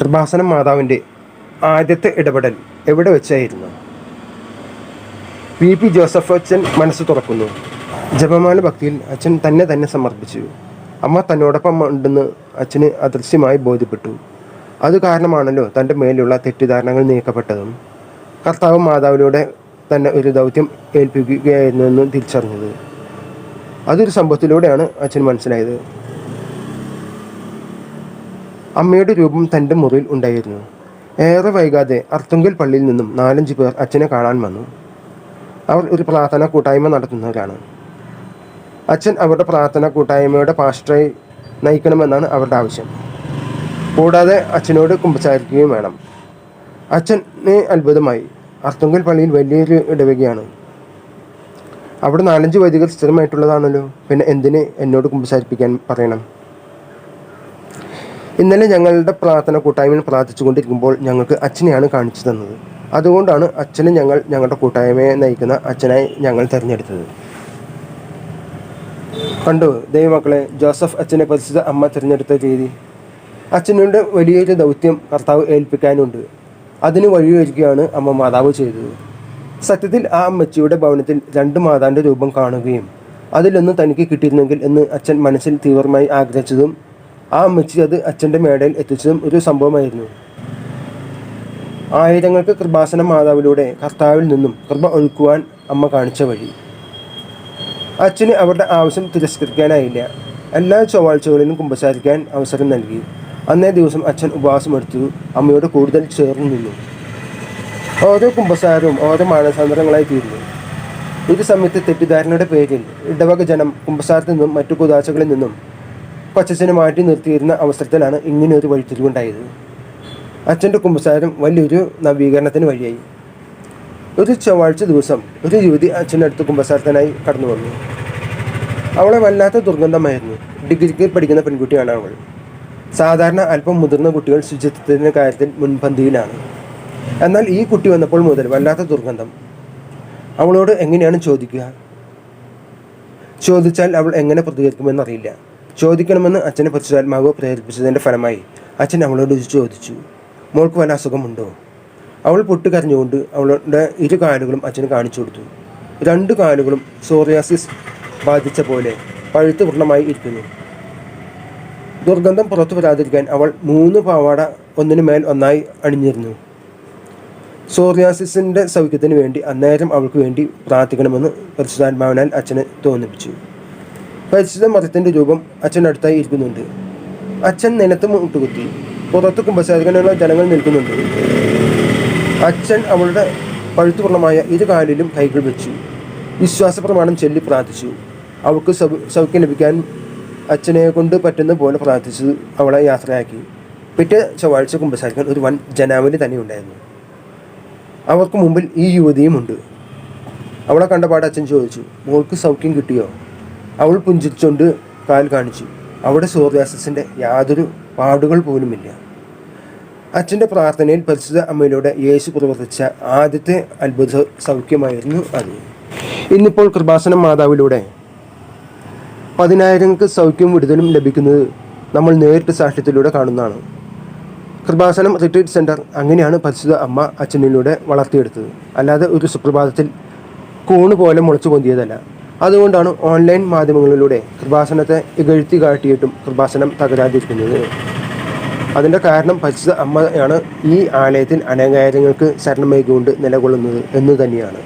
കൃപാസനം മാതാവിന്റെ ആദ്യത്തെ ഇടപെടൽ എവിടെ വെച്ചായിരുന്നു? വി പി ജോസഫ് അച്ഛൻ മനസ്സ് തുറക്കുന്നു. ജപമാല ഭക്തിയിൽ അച്ഛൻ തന്നെ തന്നെ സമർപ്പിച്ചു. അമ്മ തന്നോടൊപ്പം ഉണ്ടെന്ന് അച്ഛന് അദൃശ്യമായി ബോധ്യപ്പെട്ടു. അത് കാരണമാണല്ലോ തന്റെ മേലുള്ള തെറ്റിദ്ധാരണകൾ നീക്കപ്പെട്ടതും. കർത്താവ് മാതാവിലൂടെ തന്നെ ഒരു ദൗത്യം ഏൽപ്പിക്കുകയായിരുന്നുവെന്ന് തിരിച്ചറിഞ്ഞത്. അതൊരു സംഭവത്തിലൂടെയാണ് അച്ഛൻ മനസ്സിലായത്. അമ്മയുടെ രൂപം തന്റെ മുറിയിൽ ഉണ്ടായിരുന്നു. ഏറെ വൈകാതെ അർത്തുങ്കൽ പള്ളിയിൽ നിന്നും നാലഞ്ച് പേർ അച്ഛനെ കാണാൻ വന്നു. അവർ ഒരു പ്രാർത്ഥന കൂട്ടായ്മ നടത്തുന്നവരാണ്. അച്ഛൻ അവരുടെ പ്രാർത്ഥന കൂട്ടായ്മയുടെ പാസ്റ്ററായി നയിക്കണമെന്നാണ് അവരുടെ ആവശ്യം. കൂടാതെ അച്ഛനോട് കുമ്പസാരിക്കുകയും വേണം. അച്ഛന് അത്ഭുതമായി. അർത്തുങ്കൽ പള്ളിയിൽ വലിയൊരു ഇടവകയാണ്. അവിടെ നാലഞ്ച് വൈദികർ സ്ഥിരമായിട്ടുള്ളതാണല്ലോ. പിന്നെ എന്തിനെ എന്നോട് കുമ്പസാരിപ്പിക്കാൻ പറയണം? ഇന്നലെ ഞങ്ങളുടെ പ്രാർത്ഥന കൂട്ടായ്മയിൽ പ്രാർത്ഥിച്ചുകൊണ്ടിരിക്കുമ്പോൾ ഞങ്ങൾക്ക് അച്ഛനെയാണ് കാണിച്ചു തന്നത്. അതുകൊണ്ടാണ് അച്ഛനെ ഞങ്ങൾ ഞങ്ങളുടെ കൂട്ടായ്മയെ നയിക്കുന്ന അച്ഛനായി ഞങ്ങൾ തിരഞ്ഞെടുത്തത്. കണ്ടു ദൈവമക്കളെ ജോസഫ് അച്ഛനെ പരിശുദ്ധ അമ്മ തിരഞ്ഞെടുത്ത രീതി. അച്ഛനുണ്ട് വലിയൊരു ദൗത്യം കർത്താവ് ഏൽപ്പിക്കാനുണ്ട്. അതിന് വഴിയൊരുക്കുകയാണ് അമ്മ മാതാവ് ചെയ്തത്. സത്യത്തിൽ ആ അമ്മച്ചിയുടെ ഭവനത്തിൽ രണ്ട് മാതാവിന്റെ രൂപം കാണുകയും അതിലൊന്ന് തനിക്ക് കിട്ടിയിരുന്നെങ്കിൽ എന്ന് അച്ഛൻ മനസ്സിൽ തീവ്രമായി ആഗ്രഹിച്ചതും ആ അമ്മച്ചി അത് അച്ഛന്റെ മേടയിൽ എത്തിച്ചതും ഒരു സംഭവമായിരുന്നു. ആയിരങ്ങൾക്ക് കൃപാസന മാതാവിലൂടെ കർത്താവിൽ നിന്നും കൃപ ഒഴുക്കുവാൻ അമ്മ കാണിച്ച വഴി. അച്ഛന് അവരുടെ ആവശ്യം തിരസ്കരിക്കാനായില്ല. എല്ലാ ചൊവ്വാഴ്ചകളിലും കുമ്പസാരിക്കാൻ അവസരം നൽകി. അന്നേ ദിവസം അച്ഛൻ ഉപവാസമെടുത്തു അമ്മയോട് കൂടുതൽ ചേർന്ന് നിന്നു. ഓരോ കുമ്പസാരവും ഓരോ മാനസാന്തരങ്ങളായി തീർന്നു. ഒരു സമയത്ത് തെറ്റിദ്ധാരണയുടെ പേരിൽ ഇടവക ജനം കുമ്പസാരത്തിൽ നിന്നും മറ്റു കുതാശകളിൽ നിന്നും കൊച്ചച്ഛനെ മാറ്റി നിർത്തിയിരുന്ന അവസരത്തിലാണ് ഒരു വഴിത്തിരിവുണ്ടായത്. അച്ഛന്റെ കുമ്പസാരം വലിയൊരു നവീകരണത്തിന് വഴിയായി. ഒരു ചൊവ്വാഴ്ച ദിവസം ഒരു യുവതി അച്ഛന്റെ അടുത്ത് കുമ്പസാരത്തിനായി കടന്നു വന്നു. അവളെ വല്ലാത്ത ദുർഗന്ധമായിരുന്നു. ഡിഗ്രിക്ക് പഠിക്കുന്ന പെൺകുട്ടിയാണ് അവൾ. സാധാരണ അല്പം മുതിർന്ന കുട്ടികൾ ശുചിത്വത്തിന്റെ കാര്യത്തിൽ മുൻപന്തിയിലാണ്. എന്നാൽ ഈ കുട്ടി വന്നപ്പോൾ മുതൽ വല്ലാത്ത ദുർഗന്ധം. അവളോട് എങ്ങനെയാണ് ചോദിക്കുക? ചോദിച്ചാൽ അവൾ എങ്ങനെ പ്രതികരിക്കുമെന്നറിയില്ല ചോദിക്കണമെന്ന് അച്ഛനെ പരിശുദ്ധാത്മാവ് പ്രേരിപ്പിച്ചതിന്റെ ഫലമായി അച്ഛൻ അവളോട് ചോദിച്ചു. മോൾക്ക് വല്ല അസുഖമുണ്ടോ? അവൾ പൊട്ടിക്കരഞ്ഞുകൊണ്ട് അവളുടെ ഇരു കാലുകളും അച്ഛന് കാണിച്ചു കൊടുത്തു. രണ്ട് കാലുകളും സോറിയാസിസ് ബാധിച്ച പോലെ പഴുത്ത് പൂർണമായി ഇരിക്കുന്നു. ദുർഗന്ധം പുറത്തു വരാതിരിക്കാൻ അവൾ മൂന്ന് പാവാട ഒന്നിനു മേൽ ഒന്നായി അണിഞ്ഞിരുന്നു. സോറിയാസിസിന്റെ സൗഖ്യത്തിന് വേണ്ടി അന്നേരം അവൾക്ക് വേണ്ടി പ്രാർത്ഥിക്കണമെന്ന് പരിശുദ്ധാത്മാവിനാൽ അച്ഛനെ തോന്നിപ്പിച്ചു. പരിശുദ്ധ മതത്തിന്റെ രൂപം അച്ഛൻ അടുത്തായി ഇരിക്കുന്നുണ്ട്. അച്ഛൻ നിലത്ത് മുട്ടുകുത്തി. പുറത്ത് കുംഭസാരകനുള്ള ജനങ്ങൾ നിൽക്കുന്നുണ്ട്. അച്ഛൻ അവളുടെ പഴുത്തുപൂർണമായ ഇരു കാലിലും കൈകൾ വെച്ചു. വിശ്വാസ പ്രമാണം ചൊല്ലി പ്രാർത്ഥിച്ചു. അവൾക്ക് സൗഖ്യം ലഭിക്കാൻ അച്ഛനെ കൊണ്ട് പറ്റുന്ന പോലെ പ്രാർത്ഥിച്ചു അവളെ യാത്രയാക്കി. പിറ്റേ ചൊവ്വാഴ്ച കുമ്പസാരിക്കാൻ ഒരു വൻ ജനാവലി തന്നെ ഉണ്ടായിരുന്നു. അവർക്ക് മുമ്പിൽ ഈ യുവതിയും ഉണ്ട്. അവളെ കണ്ടപാട് അച്ഛൻ ചോദിച്ചു മോൾക്ക് സൗഖ്യം കിട്ടിയോ? അവൾ പുഞ്ചിരിച്ചുകൊണ്ട് കാൽ കാണിച്ചു. അവിടെ സൂര്യാസസിന്റെ യാതൊരു പാടുകൾ പോലുമില്ല. അച്ഛന്റെ പ്രാർത്ഥനയിൽ പരിശുദ്ധ അമ്മയിലൂടെ യേശു പ്രവർത്തിച്ച ആദ്യത്തെ അത്ഭുത സൗഖ്യമായിരുന്നു അത്. ഇന്നിപ്പോൾ കൃപാസനം മാതാവിലൂടെ പതിനായിരങ്ങൾക്ക് സൗഖ്യം വിടുതലും ലഭിക്കുന്നത് നമ്മൾ നേരിട്ട് സാക്ഷ്യത്തിലൂടെ കാണുന്നതാണ്. കൃപാസനം റിട്രീറ്റ് സെന്റർ അങ്ങനെയാണ് പരിശുദ്ധ അമ്മ അച്ഛനിലൂടെ വളർത്തിയെടുത്തത്. അല്ലാതെ ഒരു സുപ്രഭാതത്തിൽ കൂണ് പോലെ മുളച്ചു പൊന്തിയതല്ല. അതുകൊണ്ടാണ് ഓൺലൈൻ മാധ്യമങ്ങളിലൂടെ കൃപാസനത്തെ ഇകഴ്ത്തി കാട്ടിയിട്ടും കൃപാസനം തകരാതിരിക്കുന്നത്. അതിന്റെ കാരണം പരിശുദ്ധ അമ്മയാണ് ഈ ആലയത്തിൽ അനേകാര്യങ്ങൾക്ക് ശരണമേകൊണ്ട് നിലകൊള്ളുന്നത് എന്ന് തന്നെയാണ്.